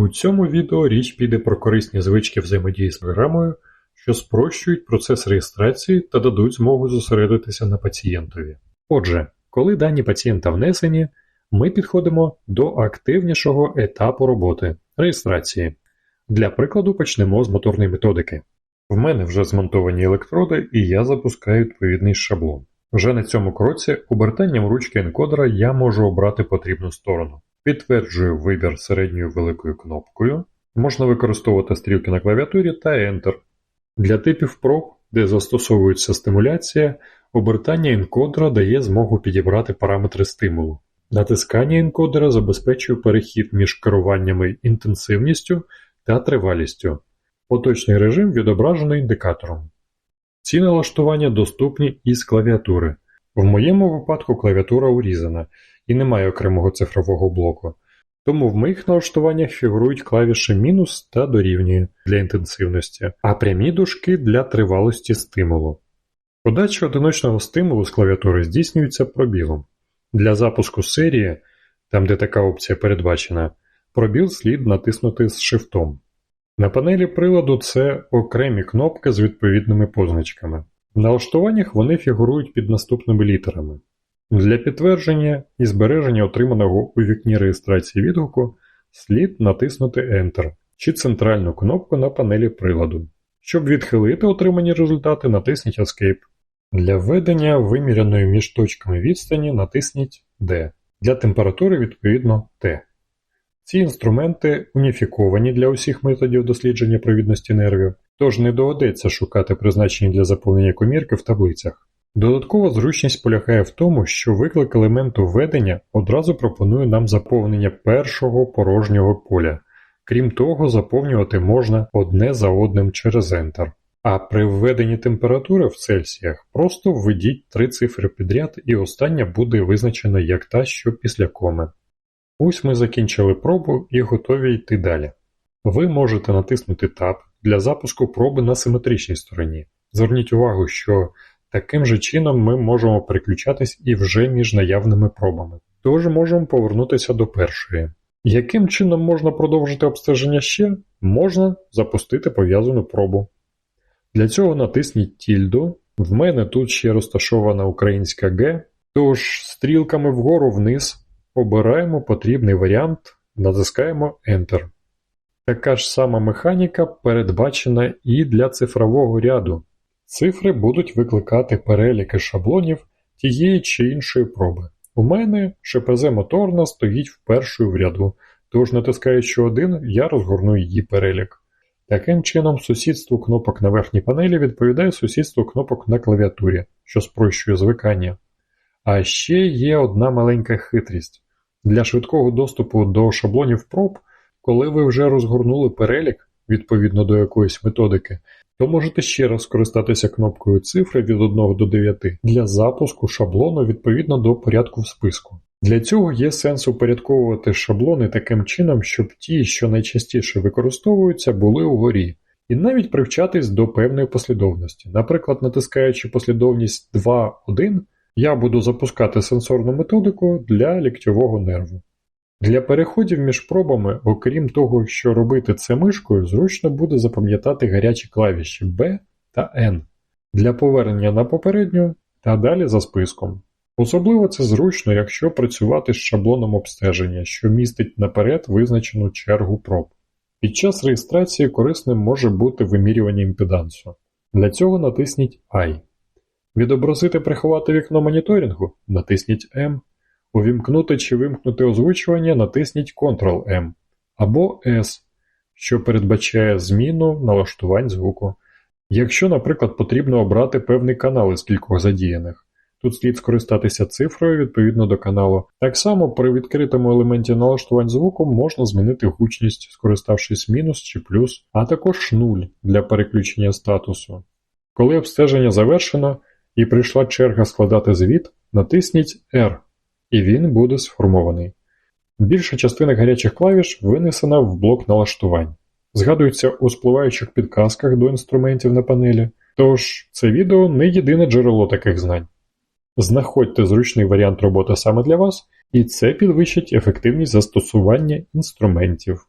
У цьому відео річ піде про корисні звички взаємодії з програмою, що спрощують процес реєстрації та дадуть змогу зосередитися на пацієнтові. Отже, коли дані пацієнта внесені, ми підходимо до активнішого етапу роботи реєстрації. Для прикладу почнемо з моторної методики. В мене вже змонтовані електроди і я запускаю відповідний шаблон. Вже на цьому кроці обертанням ручки енкодера я можу обрати потрібну сторону. Підтверджую вибір середньою великою кнопкою. Можна використовувати стрілки на клавіатурі та Enter. Для типів проб, де застосовується стимуляція, обертання енкодера дає змогу підібрати параметри стимулу. Натискання енкодера забезпечує перехід між керуваннями інтенсивністю та тривалістю. Поточний режим відображено індикатором. Ці налаштування доступні із клавіатури. В моєму випадку клавіатура урізана і немає окремого цифрового блоку, тому в моїх налаштуваннях фігурують клавіші мінус та дорівнює для інтенсивності, а прямі дужки для тривалості стимулу. Подача одиночного стимулу з клавіатури здійснюється пробілом. Для запуску серії, там де така опція передбачена, пробіл слід натиснути з шифтом. На панелі приладу це окремі кнопки з відповідними позначками. В налаштуваннях вони фігурують під наступними літерами. Для підтвердження і збереження отриманого у вікні реєстрації відгуку слід натиснути Enter чи центральну кнопку на панелі приладу. Щоб відхилити отримані результати, натисніть Escape. Для введення виміряної між точками відстані натисніть D. Для температури відповідно T. Ці інструменти уніфіковані для усіх методів дослідження провідності нервів, тож не доведеться шукати призначені для заповнення комірки в таблицях. Додаткова зручність полягає в тому, що виклик елементу введення одразу пропонує нам заповнення першого порожнього поля. Крім того, заповнювати можна одне за одним через Enter. А при введенні температури в Цельсіях просто введіть три цифри підряд і остання буде визначена як та, що після коми. Ось ми закінчили пробу і готові йти далі. Ви можете натиснути Tab для запуску проби на симетричній стороні. Зверніть увагу, що таким же чином ми можемо переключатись і вже між наявними пробами. Тож можемо повернутися до першої. Яким чином можна продовжити обстеження ще? Можна запустити пов'язану пробу. Для цього натисніть тільду. В мене тут ще розташована українська Г, тож стрілками вгору вниз обираємо потрібний варіант, натискаємо Enter. Така ж сама механіка передбачена і для цифрового ряду. Цифри будуть викликати переліки шаблонів тієї чи іншої проби. У мене ШПЗ моторна стоїть впершою в ряду, тож натискаючи один, я розгорну її перелік. Таким чином, сусідство кнопок на верхній панелі відповідає сусідству кнопок на клавіатурі, що спрощує звикання. А ще є одна маленька хитрість. Для швидкого доступу до шаблонів проб, коли ви вже розгорнули перелік відповідно до якоїсь методики, то можете ще раз скористатися кнопкою цифри від 1 до 9 для запуску шаблону відповідно до порядку в списку. Для цього є сенс упорядковувати шаблони таким чином, щоб ті, що найчастіше використовуються, були угорі, і навіть привчатись до певної послідовності. Наприклад, натискаючи послідовність 2.1, я буду запускати сенсорну методику для ліктьового нерву. Для переходів між пробами, окрім того, що робити це мишкою, зручно буде запам'ятати гарячі клавіші B та N для повернення на попередню та далі за списком. Особливо це зручно, якщо працювати з шаблоном обстеження, що містить наперед визначену чергу проб. Під час реєстрації корисним може бути вимірювання імпедансу. Для цього натисніть I. Відобразити приховати вікно моніторингу натисніть M. Увімкнути чи вимкнути озвучування натисніть Ctrl-M або S, що передбачає зміну налаштувань звуку. Якщо, наприклад, потрібно обрати певний канал із кількох задіяних. Тут слід скористатися цифрою відповідно до каналу. Так само при відкритому елементі налаштувань звуку можна змінити гучність, скориставшись мінус чи плюс, а також нуль для переключення статусу. Коли обстеження завершено і прийшла черга складати звіт, натисніть R, і він буде сформований. Більша частина гарячих клавіш винесена в блок налаштувань. Згадується у спливаючих підказках до інструментів на панелі, тож це відео не єдине джерело таких знань. Знаходьте зручний варіант роботи саме для вас, і це підвищить ефективність застосування інструментів.